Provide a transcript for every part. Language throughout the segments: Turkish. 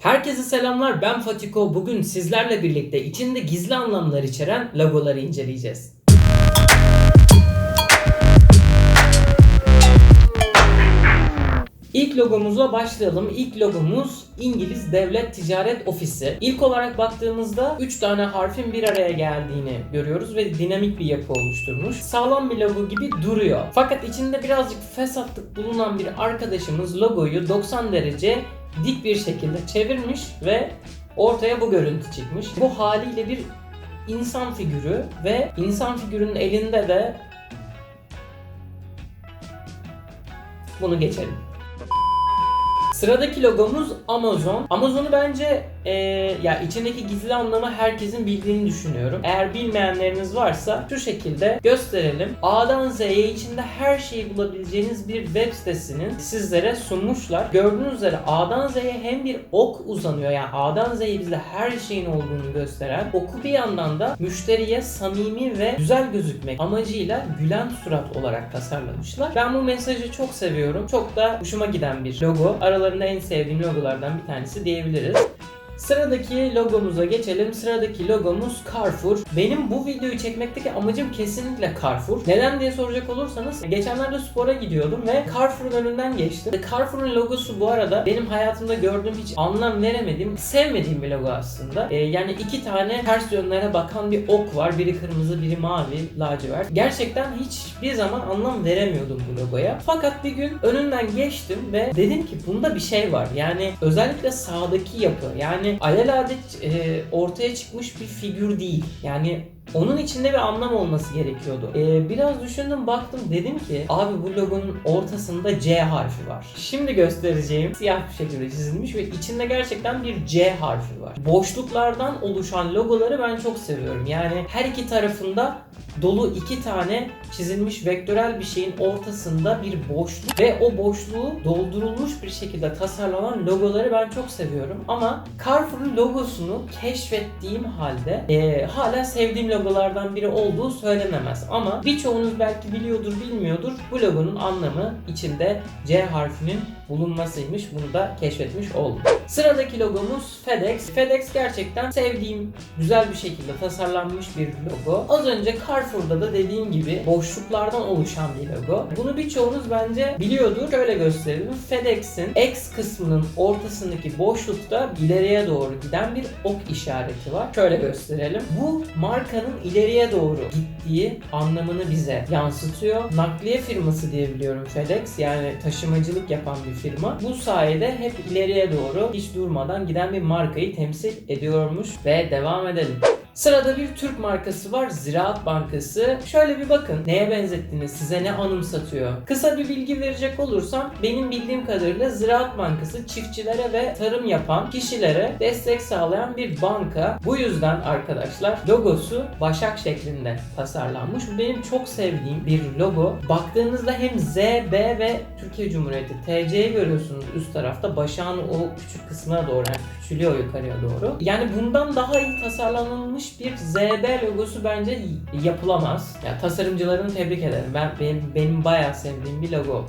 Herkese selamlar ben Fatiko. Bugün sizlerle birlikte içinde gizli anlamlar içeren logoları inceleyeceğiz. İlk logomuzla başlayalım. İlk logomuz İngiliz Devlet Ticaret Ofisi. İlk olarak baktığımızda 3 tane harfin bir araya geldiğini görüyoruz ve dinamik bir yapı oluşturmuş. Sağlam bir logo gibi duruyor. Fakat içinde birazcık fesatlık bulunan bir arkadaşımız logoyu 90 derece dik bir şekilde çevirmiş ve ortaya bu görüntü çıkmış. Bu haliyle bir insan figürü ve insan figürünün elinde de bunu geçelim. Sıradaki logomuz Amazon. Amazon'u bence eee, ya içindeki gizli anlamı herkesin bildiğini düşünüyorum. Eğer bilmeyenleriniz varsa şu şekilde gösterelim. A'dan Z'ye içinde her şeyi bulabileceğiniz bir web sitesinin sizlere sunmuşlar. Gördüğünüz üzere A'dan Z'ye hem bir ok uzanıyor yani A'dan Z'ye bize her şeyin olduğunu gösteren oku bir yandan da müşteriye samimi ve güzel gözükmek amacıyla gülen surat olarak tasarlamışlar. Ben bu mesajı çok seviyorum. Çok da hoşuma giden bir logo. Aralarında en sevdiğim logolardan bir tanesi diyebiliriz. Sıradaki logomuza geçelim. Sıradaki logomuz Carrefour. Benim bu videoyu çekmekteki amacım kesinlikle Carrefour. Neden diye soracak olursanız geçenlerde spora gidiyordum ve Carrefour'un önünden geçtim. Carrefour'un logosu bu arada benim hayatımda gördüğüm hiç anlam veremediğim, sevmediğim bir logo aslında. Ee, yani iki tane ters yönlere bakan bir ok var. Biri kırmızı, biri mavi, lacivert. Gerçekten hiçbir zaman anlam veremiyordum bu logoya. Fakat bir gün önünden geçtim ve dedim ki bunda bir şey var. Yani özellikle sağdaki yapı. Yani alelade e, ortaya çıkmış bir figür değil. Yani onun içinde bir anlam olması gerekiyordu. Ee, biraz düşündüm baktım dedim ki abi bu logonun ortasında C harfi var. Şimdi göstereceğim siyah bir şekilde çizilmiş ve içinde gerçekten bir C harfi var. Boşluklardan oluşan logoları ben çok seviyorum. Yani her iki tarafında dolu iki tane çizilmiş vektörel bir şeyin ortasında bir boşluk ve o boşluğu doldurulmuş bir şekilde tasarlanan logoları ben çok seviyorum. Ama Carrefour'un logosunu keşfettiğim halde eee, hala sevdiğim logolardan biri olduğu söylenemez. Ama birçoğunuz belki biliyordur bilmiyordur bu logonun anlamı içinde C harfinin bulunmasıymış. Bunu da keşfetmiş oldum. Sıradaki logomuz FedEx. FedEx gerçekten sevdiğim güzel bir şekilde tasarlanmış bir logo. Az önce Carrefour'da da dediğim gibi boşluklardan oluşan bir logo. Bunu birçoğunuz bence biliyordur. Şöyle gösterelim. FedEx'in X kısmının ortasındaki boşlukta ileriye doğru giden bir ok işareti var. Şöyle gösterelim. Bu markanın ileriye doğru gittiği anlamını bize yansıtıyor. Nakliye firması diye biliyorum FedEx. Yani taşımacılık yapan bir firma. Bu sayede hep ileriye doğru hiç durmadan giden bir markayı temsil ediyormuş ve devam edelim. Sırada bir Türk markası var Ziraat Bankası. Şöyle bir bakın neye benzettiniz, size ne anımsatıyor. Kısa bir bilgi verecek olursam benim bildiğim kadarıyla Ziraat Bankası çiftçilere ve tarım yapan kişilere destek sağlayan bir banka. Bu yüzden arkadaşlar logosu başak şeklinde tasarlanmış. Bu benim çok sevdiğim bir logo. Baktığınızda hem Z, B ve Türkiye Cumhuriyeti TC'yi görüyorsunuz üst tarafta. Başağın o küçük kısmına doğru yani küçülüyor yukarıya doğru. Yani bundan daha iyi tasarlanılmış bir ZB logosu bence yapılamaz. Yani tasarımcılarını tebrik ederim. Ben benim, benim bayağı sevdiğim bir logo.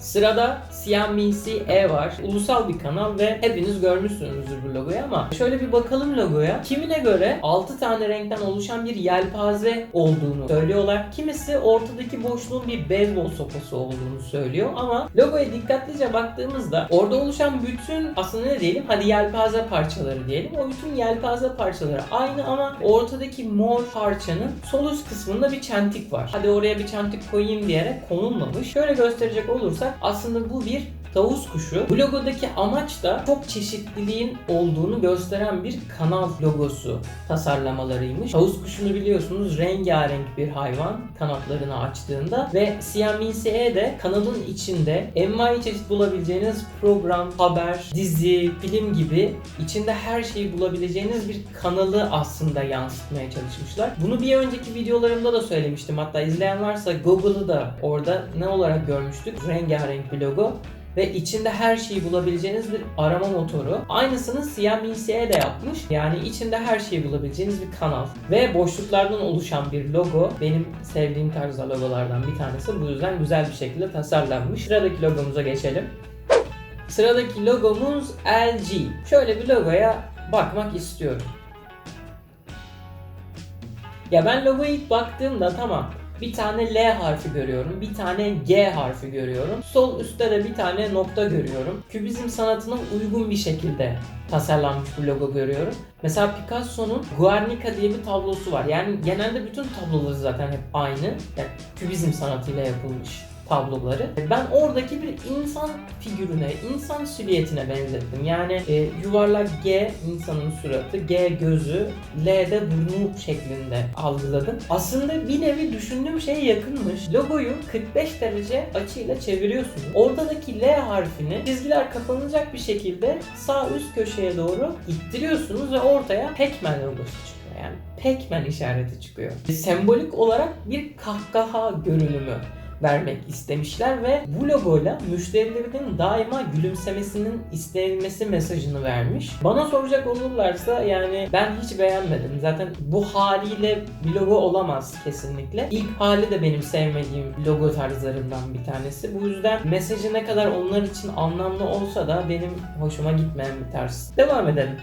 Sırada CNBC E var. Ulusal bir kanal ve hepiniz görmüşsünüzdür bu logoyu ama şöyle bir bakalım logoya. Kimine göre 6 tane renkten oluşan bir yelpaze olduğunu söylüyorlar. Kimisi ortadaki boşluğun bir beyzbol sopası olduğunu söylüyor ama logoya dikkatlice baktığımızda orada oluşan bütün aslında ne diyelim hadi yelpaze parçaları diyelim. O bütün yelpaze parçaları aynı ama ortadaki mor parçanın sol üst kısmında bir çentik var. Hadi oraya bir çentik koyayım diyerek konulmamış. Şöyle gösterecek olursak aslında bu bir tavus kuşu. Bu logodaki amaç da çok çeşitliliğin olduğunu gösteren bir kanal logosu tasarlamalarıymış. Tavus kuşunu biliyorsunuz rengarenk bir hayvan kanatlarını açtığında ve CNBC'ye de kanalın içinde envai çeşit bulabileceğiniz program, haber, dizi, film gibi içinde her şeyi bulabileceğiniz bir kanalı aslında yansıtmaya çalışmışlar. Bunu bir önceki videolarımda da söylemiştim. Hatta izleyen varsa Google'ı da orada ne olarak görmüştük? Rengarenk bir logo ve içinde her şeyi bulabileceğiniz bir arama motoru. Aynısını CNBC'ye de yapmış. Yani içinde her şeyi bulabileceğiniz bir kanal ve boşluklardan oluşan bir logo. Benim sevdiğim tarzda logolardan bir tanesi. Bu yüzden güzel bir şekilde tasarlanmış. Sıradaki logomuza geçelim. Sıradaki logomuz LG. Şöyle bir logoya bakmak istiyorum. Ya ben logoya ilk baktığımda tamam bir tane L harfi görüyorum, bir tane G harfi görüyorum. Sol üstte de bir tane nokta görüyorum. Kübizm sanatına uygun bir şekilde tasarlanmış bu logo görüyorum. Mesela Picasso'nun Guernica diye bir tablosu var. Yani genelde bütün tabloları zaten hep aynı. Yani kübizm sanatıyla yapılmış tabloları. Ben oradaki bir insan figürüne, insan silüetine benzettim. Yani e, yuvarlak G insanın suratı, G gözü, L de burnu şeklinde algıladım. Aslında bir nevi düşündüğüm şeye yakınmış. Logoyu 45 derece açıyla çeviriyorsunuz. Oradaki L harfini çizgiler kapanacak bir şekilde sağ üst köşeye doğru ittiriyorsunuz ve ortaya Pac-Man logosu çıkıyor. Yani Pac-Man işareti çıkıyor. Sembolik olarak bir kahkaha görünümü vermek istemişler ve bu logoyla müşterilerinin daima gülümsemesinin istenilmesi mesajını vermiş. Bana soracak olurlarsa yani ben hiç beğenmedim. Zaten bu haliyle bir logo olamaz kesinlikle. İlk hali de benim sevmediğim logo tarzlarından bir tanesi. Bu yüzden mesajı ne kadar onlar için anlamlı olsa da benim hoşuma gitmeyen bir tarz. Devam edelim.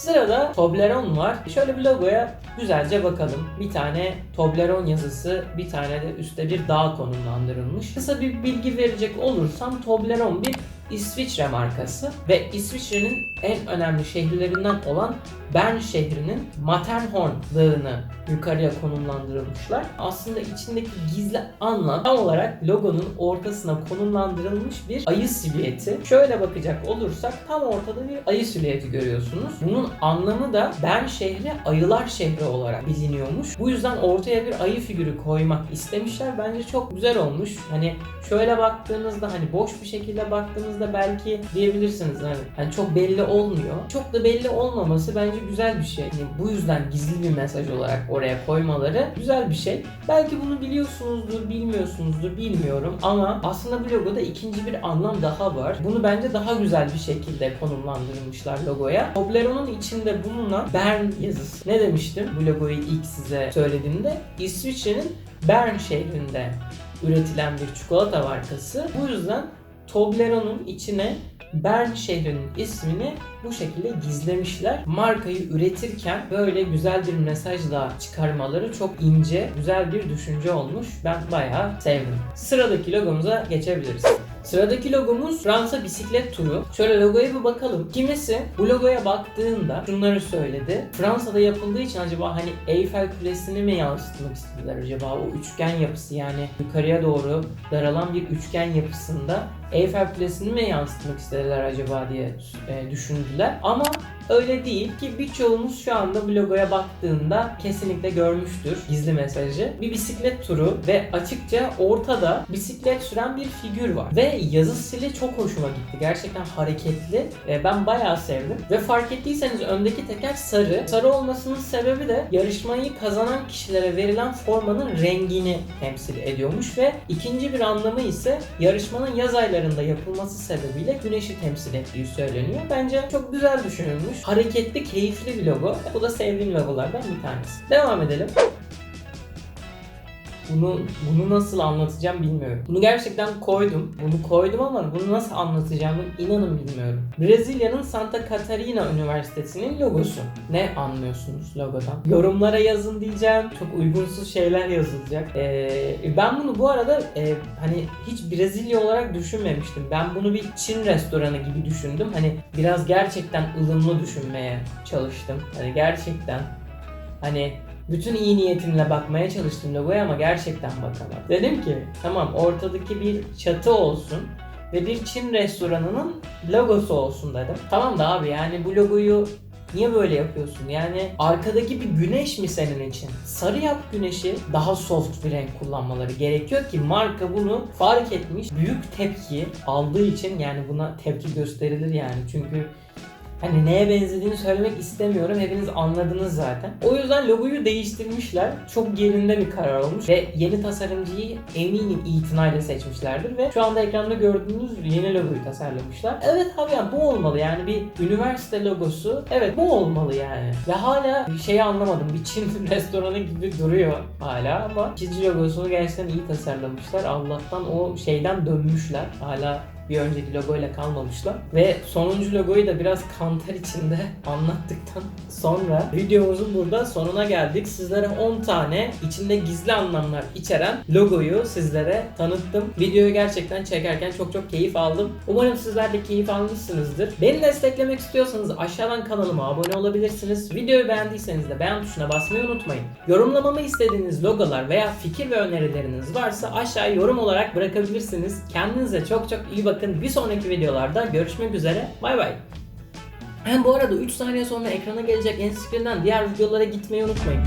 Sırada Toblerone var. Şöyle bir logoya güzelce bakalım. Bir tane Toblerone yazısı, bir tane de üstte bir dağ konumlandırılmış. Kısa bir bilgi verecek olursam Toblerone bir İsviçre markası ve İsviçre'nin en önemli şehirlerinden olan Bern şehrinin Matterhorn dağını yukarıya konumlandırılmışlar. Aslında içindeki gizli anlam tam olarak logonun ortasına konumlandırılmış bir ayı silüeti. Şöyle bakacak olursak tam ortada bir ayı silüeti görüyorsunuz. Bunun anlamı da Bern şehri ayılar şehri olarak biliniyormuş. Bu yüzden ortaya bir ayı figürü koymak istemişler. Bence çok güzel olmuş. Hani şöyle baktığınızda hani boş bir şekilde baktığınızda belki diyebilirsiniz hani, hani çok belli olmuyor. Çok da belli olmaması bence güzel bir şey. Yani bu yüzden gizli bir mesaj olarak oraya koymaları güzel bir şey. Belki bunu biliyorsunuzdur, bilmiyorsunuzdur, bilmiyorum ama aslında bu logoda ikinci bir anlam daha var. Bunu bence daha güzel bir şekilde konumlandırmışlar logoya. Toblerone'un içinde bulunan Bern yazısı. Ne demiştim bu logoyu ilk size söylediğimde? İsviçre'nin Bern şehrinde üretilen bir çikolata markası. Bu yüzden Toblerone'un içine Bern şehrinin ismini bu şekilde gizlemişler. Markayı üretirken böyle güzel bir mesaj da çıkarmaları çok ince, güzel bir düşünce olmuş. Ben bayağı sevdim. Sıradaki logomuza geçebiliriz. Sıradaki logomuz Fransa bisiklet turu. Şöyle logoya bir bakalım. Kimisi bu logoya baktığında şunları söyledi. Fransa'da yapıldığı için acaba hani Eyfel Kulesi'ni mi yansıtmak istediler acaba? O üçgen yapısı yani yukarıya doğru daralan bir üçgen yapısında Eyfel Kulesi'ni mi yansıtmak istediler acaba diye e, düşündüler. Ama öyle değil ki birçoğumuz şu anda bu logoya baktığında kesinlikle görmüştür gizli mesajı. Bir bisiklet turu ve açıkça ortada bisiklet süren bir figür var. Ve yazı stili çok hoşuma gitti. Gerçekten hareketli. E, ben bayağı sevdim. Ve fark ettiyseniz öndeki teker sarı. Sarı olmasının sebebi de yarışmayı kazanan kişilere verilen formanın rengini temsil ediyormuş ve ikinci bir anlamı ise yarışmanın yaz aylarında yapılması sebebiyle güneşi temsil ettiği söyleniyor. Bence çok güzel düşünülmüş. Hareketli, keyifli bir logo. Bu da sevdiğim logolardan bir tanesi. Devam edelim. Bunu bunu nasıl anlatacağım bilmiyorum. Bunu gerçekten koydum. Bunu koydum ama bunu nasıl anlatacağımı inanın bilmiyorum. Brezilya'nın Santa Catarina Üniversitesi'nin logosu. Ne anlıyorsunuz logodan? Yorumlara yazın diyeceğim. Çok uygunsuz şeyler yazılacak. Ee, ben bunu bu arada e, hani hiç Brezilya olarak düşünmemiştim. Ben bunu bir Çin restoranı gibi düşündüm. Hani biraz gerçekten ılımlı düşünmeye çalıştım. Hani gerçekten hani bütün iyi niyetimle bakmaya çalıştım logoya ama gerçekten bakamadım. Dedim ki tamam ortadaki bir çatı olsun ve bir Çin restoranının logosu olsun dedim. Tamam da abi yani bu logoyu Niye böyle yapıyorsun? Yani arkadaki bir güneş mi senin için? Sarı yap güneşi daha soft bir renk kullanmaları gerekiyor ki marka bunu fark etmiş. Büyük tepki aldığı için yani buna tepki gösterilir yani. Çünkü Hani neye benzediğini söylemek istemiyorum. Hepiniz anladınız zaten. O yüzden logoyu değiştirmişler. Çok yerinde bir karar olmuş. Ve yeni tasarımcıyı eminim itinayla seçmişlerdir. Ve şu anda ekranda gördüğünüz yeni logoyu tasarlamışlar. Evet abi yani bu olmalı. Yani bir üniversite logosu. Evet bu olmalı yani. Ve hala şeyi anlamadım. Bir Çin restoranı gibi duruyor hala ama çizici logosunu gerçekten iyi tasarlamışlar. Allah'tan o şeyden dönmüşler. Hala Bir önceki logoyla kalmamışlar. Ve sonuncu logoyu da biraz kanter içinde anlattıktan sonra videomuzun burada sonuna geldik. Sizlere 10 tane içinde gizli anlamlar içeren logoyu sizlere tanıttım. Videoyu gerçekten çekerken çok çok keyif aldım. Umarım sizler de keyif almışsınızdır. Beni desteklemek istiyorsanız aşağıdan kanalıma abone olabilirsiniz. Videoyu beğendiyseniz de beğen tuşuna basmayı unutmayın. Yorumlamamı istediğiniz logolar veya fikir ve önerileriniz varsa aşağıya yorum olarak bırakabilirsiniz. Kendinize çok çok iyi bakın. Bir sonraki videolarda görüşmek üzere. Bay bay. Hem bu arada 3 saniye sonra ekrana gelecek Endscreen'den diğer videolara gitmeyi unutmayın.